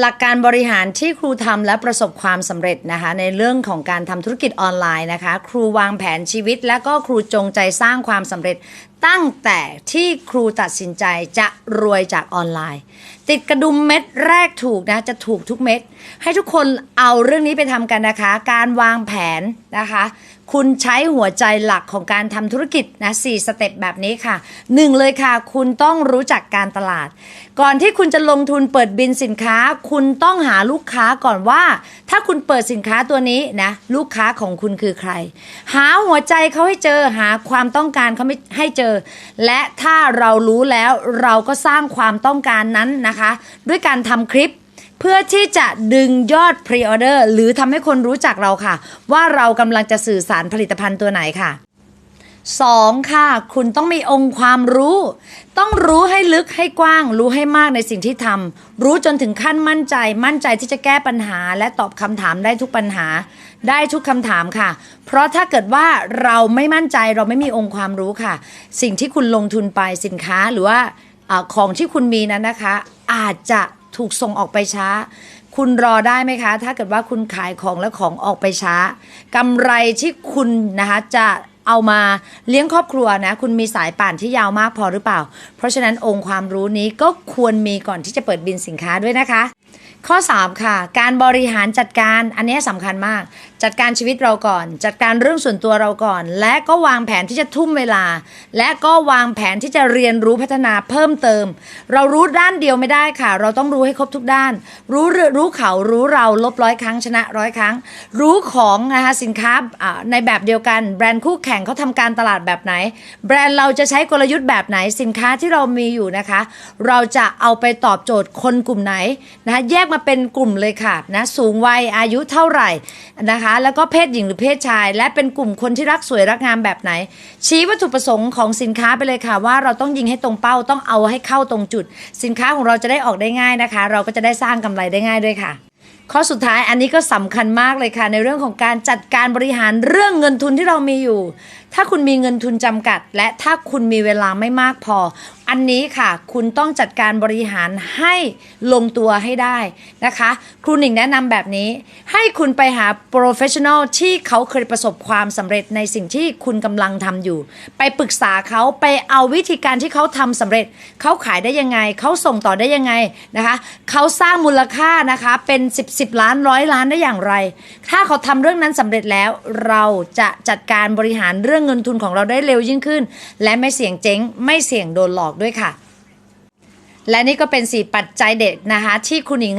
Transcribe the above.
หลักการบริหารที่ครูทำและประสบความสำเร็จนะคะ ในเรื่องของการทำธุรกิจออนไลน์นะคะ ครูวางแผนชีวิต และก็ครูจงใจสร้างความสำเร็จ ตั้งแต่ที่ครูตัดสินใจจะรวยจากออนไลน์ ติดกระดุมเม็ดแรกถูกนะ จะถูกทุกเม็ด ให้ทุกคนเอาเรื่องนี้ไปทำกันนะคะ การวางแผนนะคะ คุณใช้หัวใจหลักของการทำธุรกิจนะสี่สเต็ปแบบนี้ค่ะหนึ่งเลยค่ะ คุณต้องรู้จักการตลาด ก่อนที่คุณจะลงทุนเปิดบินสินค้า คุณต้องหาลูกค้าก่อนว่า ถ้าคุณเปิดสินค้าตัวนี้นะลูกค้าของคุณคือใคร หาหัวใจเขาให้เจอหาความต้องการเขาไม่ให้เจอและถ้าเรารู้แล้วเราก็สร้างความต้องการนั้นนะคะ ด้วยการทำคลิปเพื่อที่จะดึงยอดพรีออเดอร์หรือทำให้คนรู้จักเราค่ะ ว่าเรากำลังจะสื่อสารผลิตภัณฑ์ตัวไหนค่ะ 2. ค่ะ คุณต้องมีองค์ความรู้ ต้องรู้ให้ลึกให้กว้าง รู้ให้มากในสิ่งที่ทำรู้จนถึงขั้นมั่นใจ มั่นใจที่จะแก้ปัญหา และตอบคำถามได้ทุกปัญหา ได้ทุกคำถามค่ะ เพราะถ้าเกิดว่าเราไม่มั่นใจเราไม่มีองค์ความรู้ค่ะ สิ่งที่คุณลงทุนไปสินค้าหรือว่าอของที่คุณมีนั้นนะคะ อาจจะถูกส่งออกไปช้า คุณรอได้ไหมคะ ถ้าเกิดว่าคุณขายของแล้วของออกไปช้ากำไรที่คุณนะคะจะ เอามาเลี้ยงครอบครัวนะ คุณมีสายป่านที่ยาวมากพอหรือเปล่า เพราะฉะนั้นองค์ความรู้นี้ก็ควรมีก่อนที่จะเปิดบินสินค้าด้วยนะคะ ข้อ 3 ค่ะ การบริหารจัดการอันนี้สำคัญมาก จัดการชีวิตเราก่อน จัดการเรื่องส่วนตัวเราก่อน และก็วางแผนที่จะทุ่มเวลา และก็วางแผนที่จะเรียนรู้พัฒนาเพิ่มเติม เรารู้ด้านเดียวไม่ได้ค่ะ เราต้องรู้ให้ครบทุกด้าน รู้เรือรู้เขารู้เราลบร้อยครั้งชนะร้อยครั้ง รู้ของนะคะสินค้าอ่าในแบบเดียวกัน แบรนด์คู่แข่งเขาทำการตลาดแบบไหน แบรนด์เราจะใช้กลยุทธ์แบบไหนสินค้าที่เรามีอยู่นะคะ เราจะเอาไปตอบโจทย์คนกลุ่มไหนนะคะแยกมาเป็นกลุ่มเลยค่ะนะสูงวัยอายุเท่าไหร่นะคะ แล้วก็เพศหญิงหรือเพศชาย และเป็นกลุ่มคนที่รักสวยรักงามแบบไหน ชี้วัตถุประสงค์ของสินค้าไปเลยค่ะ ว่าเราต้องยิงให้ตรงเป้าต้องเอาให้เข้าตรงจุด สินค้าของเราจะได้ออกได้ง่ายนะคะ เราก็จะได้สร้างกำไรได้ง่ายด้วยค่ะข้อสุดท้ายอันนี้ก็สำคัญมากเลยค่ะ ในเรื่องของการจัดการบริหารเรื่องเงินทุนที่เรามีอยู่ ถ้าคุณมีเงินทุนจำกัด และถ้าคุณมีเวลาไม่มากพอ อันนี้ค่ะ คุณต้องจัดการบริหารให้ลงตัวให้ได้นะคะครูหนิงแนะนำแบบนี้ ให้คุณไปหา professional ที่เขาเคยประสบความสำเร็จในสิ่งที่คุณกำลังทำอยู่ ไปปรึกษาเขาไปเอาวิธีการที่เขาทำสำเร็จ เขาขายได้ยังไง เขาส่งต่อได้ยังไงนะคะ เขาสร้างมูลค่านะคะเป็น 10 10 ล้านร้อยล้านได้อย่างไร ถ้าเขาทำเรื่องนั้นสำเร็จแล้ว เราจะจัดการบริหารเรื่องเงินทุนของเราได้เร็วยิ่งขึ้น และไม่เสี่ยงเจ๊ง ไม่เสี่ยงโดนหลอกด้วยค่ะ และนี่ก็เป็น 4 ปัจจัยเด็ดนะคะ ที่คุณหญิง